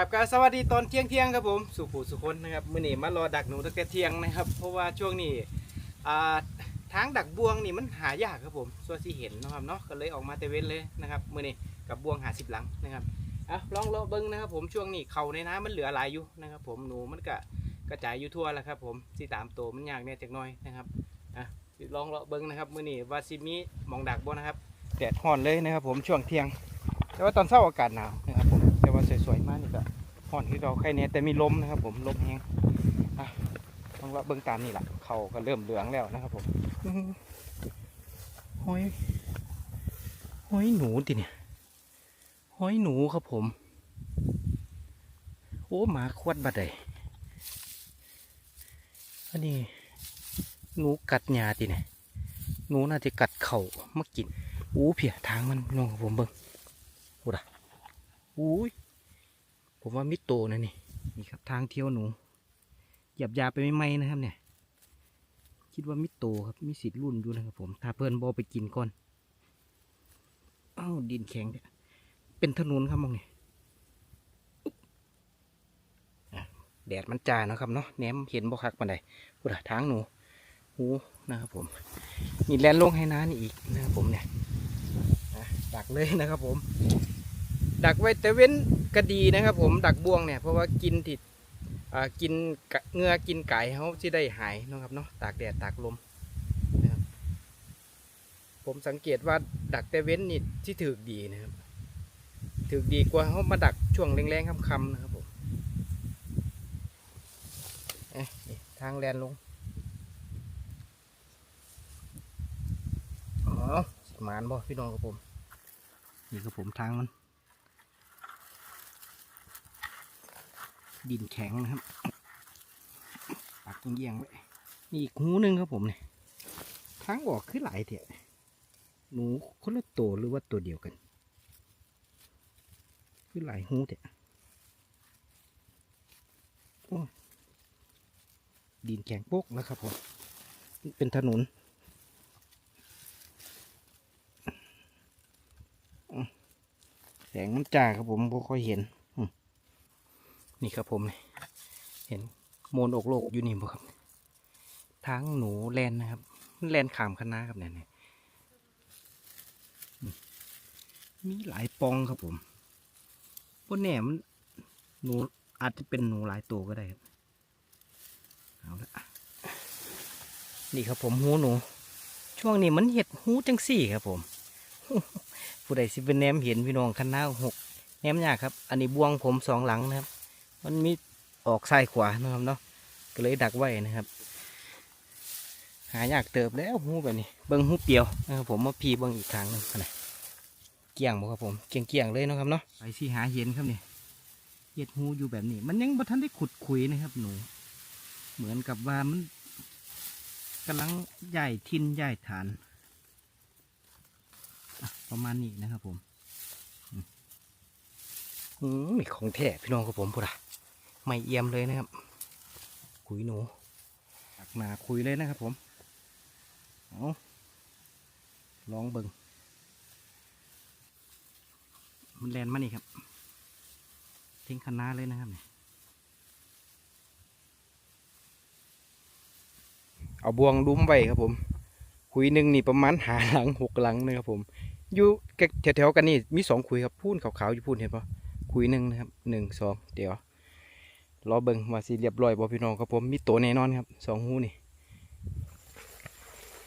ครับก็สวัสดีตอนเที่ยงเที่ยงครับผมสุภูสุคนนะครับมื่อนี้มารอดักหนูตั้งแต่เที่ยงนะครับ เพราะว่าช่วงนี้อ่าทางดักบวงนี่มันหายากครับผมส่วนที่เห็นนะครับเนาะก็เลยออกมาเตเวนเลยนะครับมื่อนี้กับบวงหาสิบหลังนะครับอะลองรอเบิ้งนะครับผมช่วงนี้เขาในน้ำมันเหลือหลายอยู่นะครับ ผมหนูมันก็กระจายอยู่ทั่วแล้วครับผมที่ตามตัวมันยากเนี่ยจักน้อยนะครับอะลองรอเบิ้งนะครับมื่อนี้วาซิมีมองดักบ่นะครับแดดฮ้อนเลยนะครับ ผมช่วงเที่ยง แต่ว่าตอนเช้าอากาศหนาว สวยๆมากนี่ก็ห่อนที่เราใครเนี่ยแต่มีลมนะครับผมลมแห้งอะต้องว่าเบื้องตามนี่แหละเขาก็เริ่มเหลืองแล้วนะครับผมอื้อหือห้อยห้อยหนูติเนี่ยห้อยหนูครับผม โอ้หมาควดบัดเลยอันนี้หนูกัดหญ้าติเนี่ยหนูน่าจะกัดเข่ามากินอู้เพียทางมันน้องผมเบิ่งอุ้ย ผมว่ามิดโตนะนี่นี่ครับทางเที่ยวหนูหยับยาไปไม่ไหมนะครับเนี่ย คิดว่ามิดโตครับมีสิทธิ์รุ่นอยู่นะครับผม ถ้าเพื่อนบอไปกินก่อนอ้าวดินแข็งเนี่ยเป็นถนนครับมองนี่แดดมันจ้านะครับเนาะแหนมเห็นบ่คักปานใดพูดอะทางหนูหูนะครับผมมีแลนลงให้น้านี่อีกนะครับผมเนี่ยดักเลยนะครับผม ดักไว้แต่เว้น ก็ดีนะครับ ผมดักบ่วงเนี่ยเพราะว่ากินติดกินเงือกินไก่เขาที่ได้หายนะครับเนาะตากแดดตากลมนะครับผมสังเกตว่าดักแต่เว้นนี่ที่ถือดีนะครับถือดีกว่าเขามาดักช่วงแรงๆค่ำๆนะครับผมเอ๊ะนี่ทางแลนลงอ๋อสมานบ่พี่น้องครับผมนี่ครับผมทางมัน ดินแข็งนะครับ ปักเยี่ยงไว้นี่อีกหูหนึ่งครับผมเนี่ยทางออกคือหลายเถอะหนูคนละตัวหรือว่าตัวเดียวกันคือหลายหูเถอะโอ้ยดินแข็งโป๊กแล้วครับผมเป็นถนนแสงมันจ้าครับผมไม่ค่อยเห็น นี่ครับผมนี่เห็นโมนอกโลกอยู่นี่บ่ครับทางหนูแลนนะครับ แลนขามคณะครับเนี่ยเนี่ยอืมมีหลายปองครับผมบนแหนมันหนูอาจจะเป็นหนูหลายตัวก็ได้ครับเอาละนี่ครับผมหูหนู ช่วงนี้มันเห็ดหูจังสี่ครับผมผู้ใดสิเป็นแหนมเห็นพี่น้องคณะหกแหนมยากครับ อันนี้บวงผมสองหลังนะครับ มันมีออกซ้ายขวานะครับเนาะก็เลยดักไว้นะครับ หายากเติบแล้วหูแบบนี้ เบิ้งหูเปียวนะครับผมมาพีเบิ้งอีกครั้งหนึงนะเกี่ยงบ่ครับผมเกี่ยงเกี่ยงๆเลยเนาะครับเนาะไปที่หาเห็นครับเนี่ยเห็ดหูอยู่แบบนี้ มันยังบ่ทันได้ขุดคุยนะครับหนู เหมือนกับว่ามันกำลังใหญ่ทินใหญ่ฐานอะประมาณนี้นะครับผมอืมนี่ของแท้พี่น้องกับผมพูดอะ ไม่เอี่ยมเลยนะครับ คุยหนูตักมาคุยเลยนะครับผมเอาลองเบิงมันแลนมานี่ครับ ทิ้งคณะเลยนะครับเนี่ยเอาบวงดุ้มไว้ครับผม คุยหนึ่งนี่ประมาณหาหลังหกหลังนะครับผม อยู่แถวๆกันนี่มีสองคุยครับ พูนขาวๆอยู่พูนเห็นปะคุยหนึ่งนะครับหนึ่งสองเดี๋ยว รอเบิงว่าสิเรียบร้อยบ่พี่น้องครับผมมีโตแน่นอนครับสองหูนี่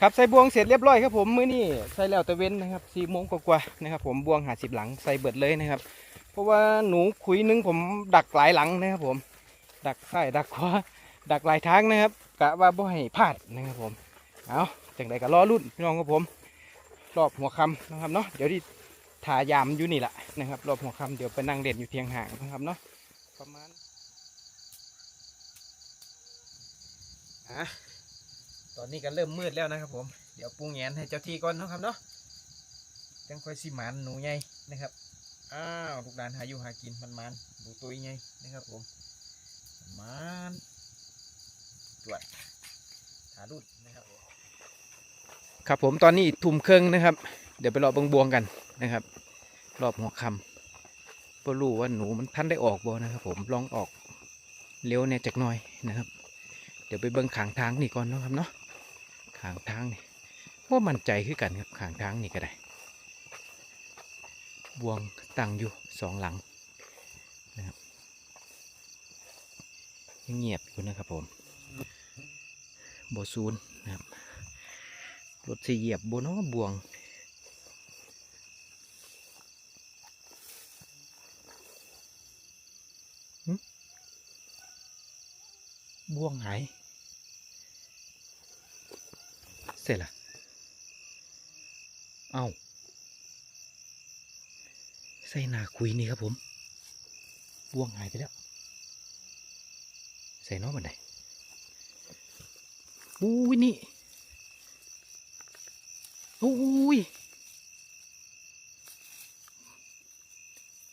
ครับใส่บวงเสร็จเรียบร้อยครับผมมื้อนี้ใส่แล้วตะเว้นนะครับสี่โมงกว่าๆนะครับผมบวงหาสิบหลังใส่เบิดเลยนะครับ เพราะว่าหนูคุยหนึงผมดักหลายหลังนะครับผม ดักซ้ายดักขวาดักหลายทางนะครับกะว่าบ่ให้พลาดนะครับผมเอาจังใดก็รอรุ่นพี่น้องครับผม รอบหัวค่ำนะครับเนาะเดี๋ยวที่ทายามอยู่นี่แหละนะครับรอบหัวค่ำเดี๋ยวไปนั่งเด่นอยู่เทียงห่างนะครับเนาะประมาณ อะตอนนี้ก็เริ่มมืดแล้วนะครับ ผม เดี๋ยวปรุงแงนให้เจ้าที่ก่อนนะครับเนาะจังค่อยสิหมันหนูใหญ่นะครับ อ้าวลูกดานหาอยู่หากินมันมันดูตัวใหญ่นะครับ ผมมันตรวจหาดุดนะครับผมครับผมตอนนี้ทุ่มเครึ่องนะครับ เดี๋ยวไปรอบงบวงกันนะครับ รอบหัวค่บ่รู้ว่าหนูมันพันได้ออกบ่นะครับ ผมลองออกเร็วเนี่ยจักน่อยนะครับ เดี๋ยวไปเบิ่งขางทางนี่ก่อนนะครับเนาะขางทางนี่ว่ามั่นใจคือกันครับขางทางนี่ก็ได้ บวงตั้งอยู่สองหลังนะครับยังเงียบอยู่นะครับผมโบซูนนะครับรถสีเหยียบโบเนาะบวงบ่วงหาย เสร็จละเอาใส่นาคุยนี่ครับผมบ่วงหายไปแล้ว ใส่น้องบันไดอุ้ยนี่อุ้ย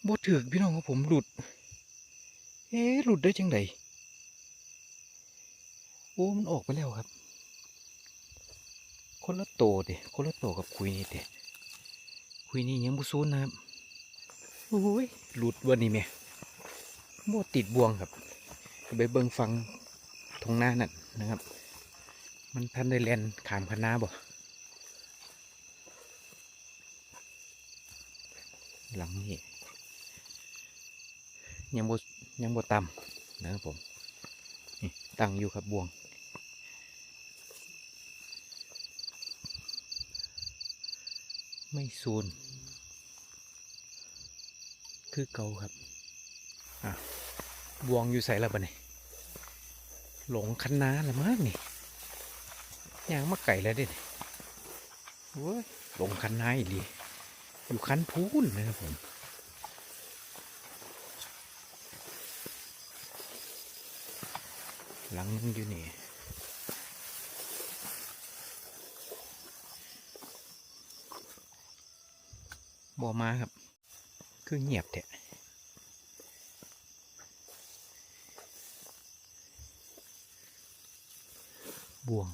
บดถือกพี่น้องครับผมหลุด เอ๊หลุดได้จังไดโอ้ มันออกไปแล้วครับ คนละโตเด็คนละโตกับคุยนี่เด็คุยนี่ยังบุซูนนะครับโอ้ยหลุดวันนี้แม่โมติดบ่วงครับไปเบิ่งฟังทงหน้านั่นนะครับ มันพันได้แลนขามคณะบ่หลังนี่ยังบ่ยังบ่ต่ำนะครับผม นี่ตั้งอยู่ครับบวง ไม่ซูน คือเกาครับ อะบวงอยู่ใส่ละบะนี่หลงคันนาละมากนี่ยางมาไก่แล้วเด็ดโอ้ยหลงคันนาอีกดีอยู่คันพูนนะครับผมหลังนึงอยู่นี่ บอมาครับ คือเงียบแท้บ่วง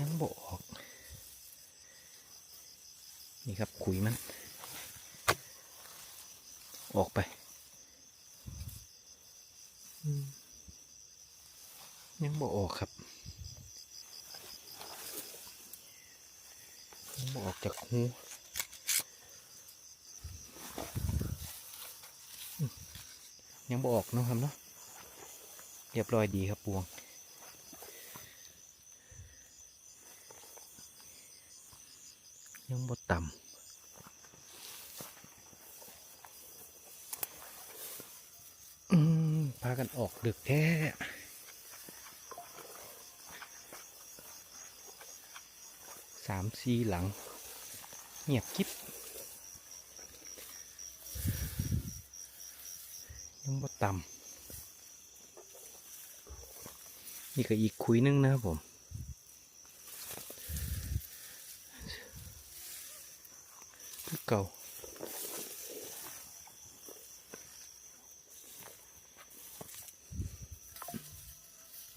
ยังบออก นี่ครับขุยมัน ออกไปยังบอออกครับ ยังบ อออกจากหูยังบอกเนาะครับเนาะเรียบร้อยดีครับปวงยังบอต่ำอืมพากันออกดึกแท้ สามสี่หลัง เงียบกิ๊บยังบ่ต่ำนี่ก็อีกคุยนึงนะครับผมคือเก่า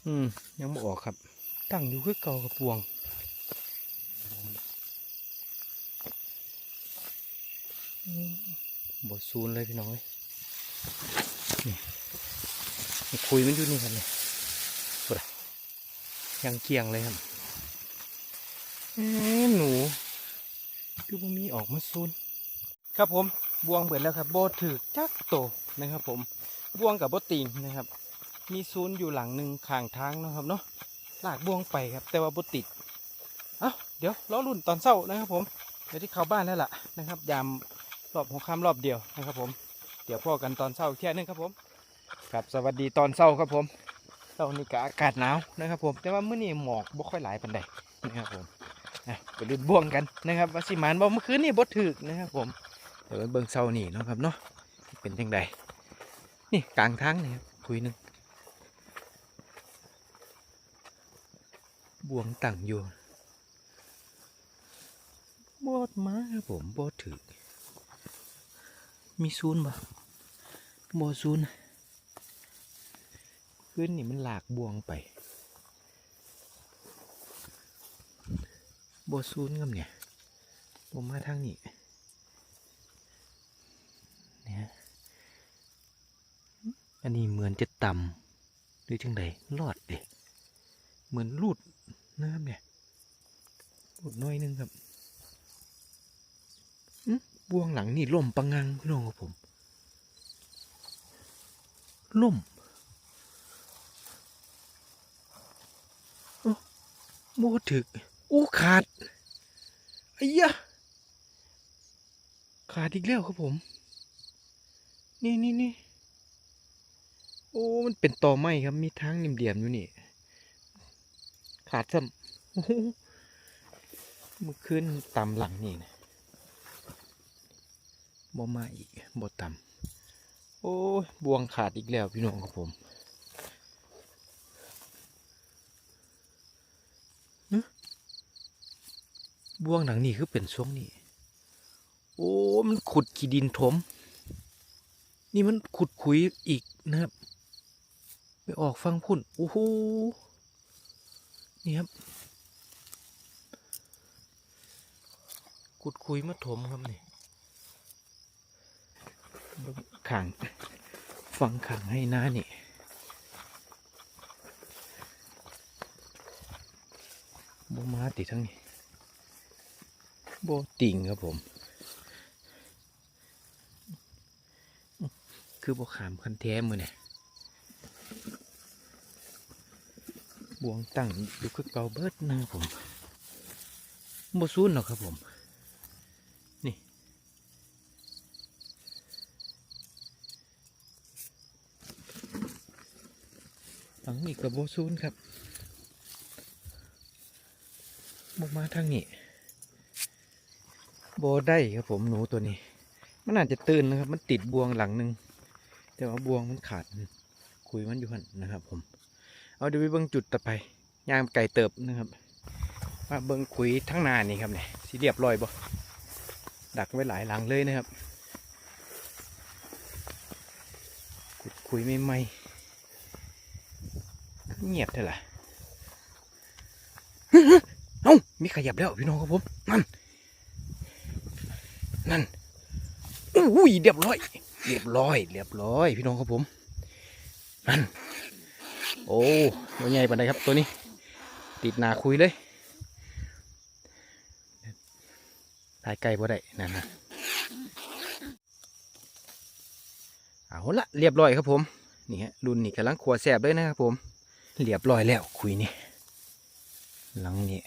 อืมยังบ่ออกครับ ตั้งอยู่คือเก่ากับพวง บทซูนเลยพี่น้องเอ้ยนี่คุยมันอยู่นี่ครับเนี่ยสุดยังเกียงเลยครับเอ๊ะหนูคือบ่มีออกมาซูนครับผมบวงเบิดแล้วครับโบถือจักโตนะครับ ผมบวงกับโบติงนะครับ มีซูนอยู่หลังหนึ่งข้างทางนะครับเนาะลากบวงไปครับ แต่ว่าโบติดเอ้าเดี๋ยวล้อรุ่นตอนเช้านะครับ ผมเดี๋ยวที่เข้าบ้านแล้วล่ะนะครับ ยาม รอบหัวค่ำรอบเดียวนะครับผม เดี๋ยวพ่อกันตอนเช้าอีกแค่นึงครับผม ครับสวัสดีตอนเช้าครับผมเช้านี้ก็อากาศหนาวนะครับผม แต่ว่ามื้อนี้หมอกบ่ค่อยหลายปานใดนะครับผมไปดูดบ่วงกันนะครับว่าสิมานบ่เมื่อคืนนี่บ่ถึกนะครับผม เดี๋ยวเบิ่งเช้านี่เนาะครับเนาะ เป็นจังไดนี่กลางทางนี่ครับคุยหนึงบ่วงตั้งอยู่บอดมาครับผมบอดถึก มีซูนบ่บ่ศูนย์ขึ้นนี่มันหลากบวงไปบ่ซูนกับเนี่ยผมมาทางนี้เนี่ยอันนี้เหมือนจะต่ำหรือจังไดรอดเด็กเหมือนรูดนะครับเนี่ยรูดน้อยนึงครับอื บ่วงหลังนี่ล่มปังงังพี่น้องครับผมล่มโมถึก อู้ขาดไอ้ยะขาดอีกแล้วครับผม นี่นี่นี่โอ้ มันเป็นตอไม้ครับ มีทางเหลี่ยมๆอยู่นี่ ขาดซ้ำเมื่อคืนตำหลังนี่นะ บ่มาอีกบ่ตำโอ้ยบวงขาดอีกแล้วพี่น้องครับผมหึบวงหลังนี่คือเป็นช่วงนี้ โอ้ มันขุดขี้ดินถม นี่มันขุดคุยอีกนะครับ ไปออกฟังพุ่น โอ้โห นี่ครับ ขุดคุยมาถมครับนี่ ขางฟังขางให้หน้านี่บมาติดทั้งนี้โบติ่งครับผม คือบขามคันแท้มือเนี่ยบวงตั้งอยู่คือเกาเบิดนะครับผมบ่ซูนหรอกครับผม นี่ ฝัง นี่กับโบซูนครับบกมาทางนี้โบได้ครับผมหนูตัวนี้ มันอาจจะตื่นนะครับ มันติดบวงหลังหนึ่งแต่ว่าบวงมันขาดคุยมันอยู่หันนะครับ ผม เอาเดี๋ยวไปเบิ้งจุดต่อไปยามไก่เติบนะครับมาเบิ้งคุยทั้งนานี่ครับเนี่ยสีเรียบร้อยบ่ดักไว้หลายหลังเลยนะครับขุดคุยไม่ไหม เงียบเท่าไหร่เอ้ามีขยับแล้วพี่น้องครับผม นั่น นั่นอุ้ยเรียบร้อย เรียบร้อย เรียบร้อย พี่น้องครับผม นั่น โอ้ตัวใหญ่ปานใดครับตัวนี้ ติดหนาคุยเลยถ่ายไกลบ่ได้นั่นนะเอาละเรียบร้อยครับผม นี่ฮะรุ่นนี้กำลังขัวแสบเลยนะครับผม เรียบร้อยแล้วคุยนี่หลังนี้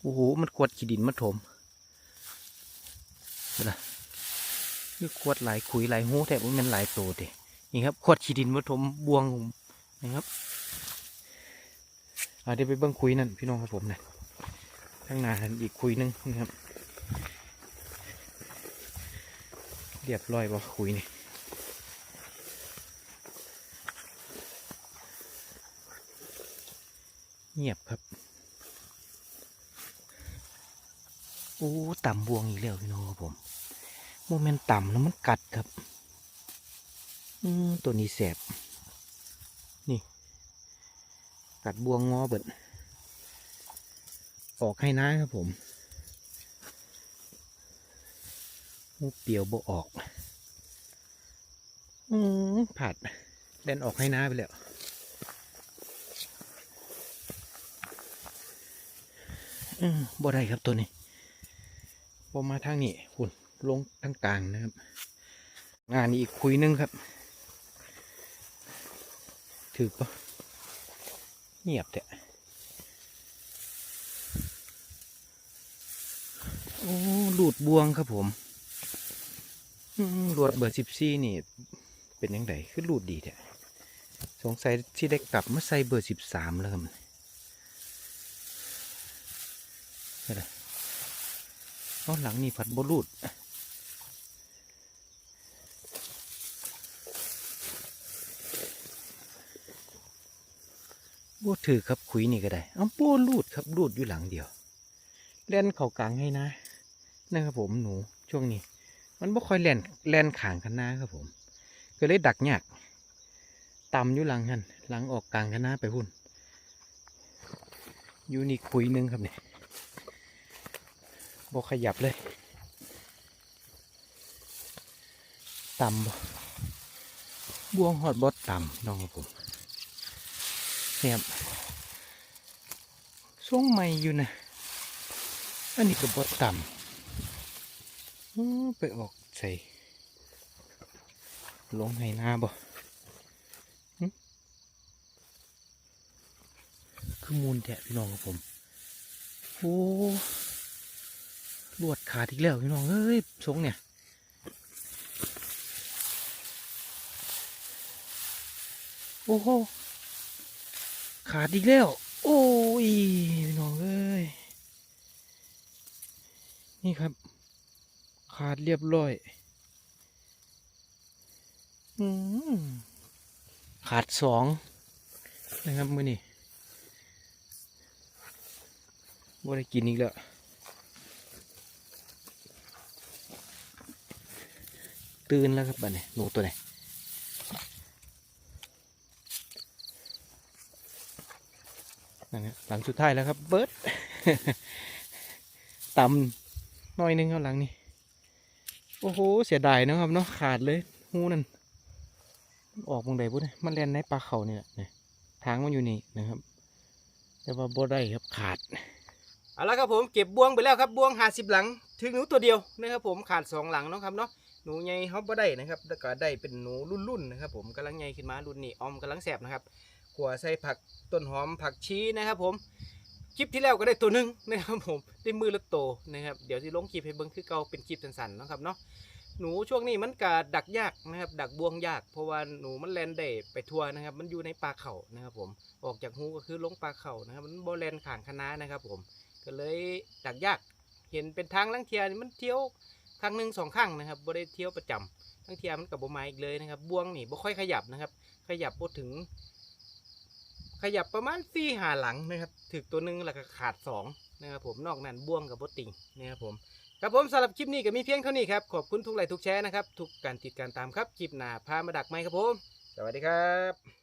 โอ้โหมันขวดขี้ดินมาถมนไหมนี่ขวดหลายขุยหลายหูแทบมันหลายโตเดนี่ครับขวดขี้ดินมาถมบวงนะครับเอาเดี๋ยวไปเบิ้งคุยนั่นพี่น้องครับผมนะข้างหน้าอีกคุยนึงนะครับ เรียบร้อยบ่คุยนี่ งียบครับ โอ้ต่ำบวงอีกแล้วพี่น้องครับผมโมเมนต์ต่ำแล้วมันกัดครับ อืมตัวนี้แสบ นี่ กัดบวงงอเบิด ออกให้นะครับผมมูเปียวบ่ออก อืมผัดเล่นออกให้น้าไปแล้ว อืม บ่ได้ครับตัวนี้บ่มาทางนี้หุ่นลงทางกลางนะครับ งานนี้อีกคุยหนึงครับ ถือปะเงียบแต่โอ้หลุดบวงครับผมหลวดเบอร์สิบสี่นี่ เป็นยังไงคือหลุดดีแท้สงสัยที่ได้กลับมาใส่เบอร์สิบสามแล้วครับ เอาหลังนี่ผัดบรูดบถือครับคุยนี่ก็ได้เอาโป้รูดครับรูดอยู่หลังเดียวเล่นเข่ากลางให้นะนะครับผมหนูช่วงนี้ มันบ่ค่อยแล่นแล่นขางกันนะครับผม ก็เลยดักยากต่ำอยู่หลังหันหลังออกกลางกันนะไปพุ่นอยู่นี่คุยนึงครับเนี่ย บขยับเลย ต่ำบ่บวงหอดบอสต่ำน้องครับผมเนี่ยครับทรงใหม่อยู่นะ อันนี้ก็บอสต่ำอื้อไปออกใส่ลงให้หน้าบ่หึคือมูลแทะพี่น้องครับผม โอ้ลวด ขาดอีกแล้วพี่น้องเอ้ยทรงเนี่ยโอ้โหขาดอีกแล้ว โอ้ยพี่น้องเอ้ยนี่ครับ ขาดเรียบร้อยอืมขาดสองนะครับมือนี่บ่ได้กินอีกแล้ว ตื่นแล้วครับบัดนี้หนูตัวไหนนั่นนะหลังสุดท้ายแล้วครับ เบิร์ดต่ำน้อยนึงเอาหลังนี่โอ้โห เสียดายเนาะครับเนาะขาดเลยหูนั่นออกมองใดบุ้นมันเล่นในปลาเขานี่แหละเนี่ยทางมันอยู่นี่นะครับ แต่ว่าบ่ได้ครับขาดเอาละครับผมเก็บบวงไปแล้วครับบวงหาสิบหลัง ถึงหนูตัวเดียวนะครับผมขาดสองหลังเนาะครับเนาะ หนูใหญ่เขาบ่ได้นะครับแล้วก็ได้เป็นหนูรุ่นๆนะครับ ผมกำลังใหญ่ขึ้นมารุ่นนี้ออมกำลังแสบนะครับขัวใส่ผักต้นหอมผักชีนะครับ ผมคลิปที่แล้วก็ได้ตัวหนึ่งนะครับผมได้มือละโตนะครับเดี๋ยวที่ลงคลิปให้เบิ้งคือเก่าเป็นคลิปสั้นๆนะครับเนาะหนูช่วงนี้มันกะดักยากนะครับ ดักบวงยาก เพราะว่าหนูมันแลนได้ไปทั่วนะครับ มันอยู่ในป่าเขานะครับผมออกจากหูก็คือลงป่าเขานะครับ มันโบแลนข่างคณะนะครับ ผมก็เลยดักยาก เห็นเป็นทางลังเทียนมันเที่ยว ครั้งหนึ่งสองครั้งนะครับบ่ได้เที่ยวประจำลังเทียมกับบ่มาอีกเลยนะครับบ่วงนี่บ่ค่อยขยับนะครับ ขยับพอถึง ขยับประมาณสี่หาหลังนะครับถึกตัวหนึ่งแล้วก็ขาดสองนะครับผมนอกนั้นบ่วงกับบติงนะครับผมครับผมสำหรับคลิปนี้ก็มีเพียงเท่านี้ครับขอบคุณทุกไลค์ทุกแชร์นะครับทุกการติดการตามครับคลิปหน้าพามาดักไม้ครับผมสวัสดีครับ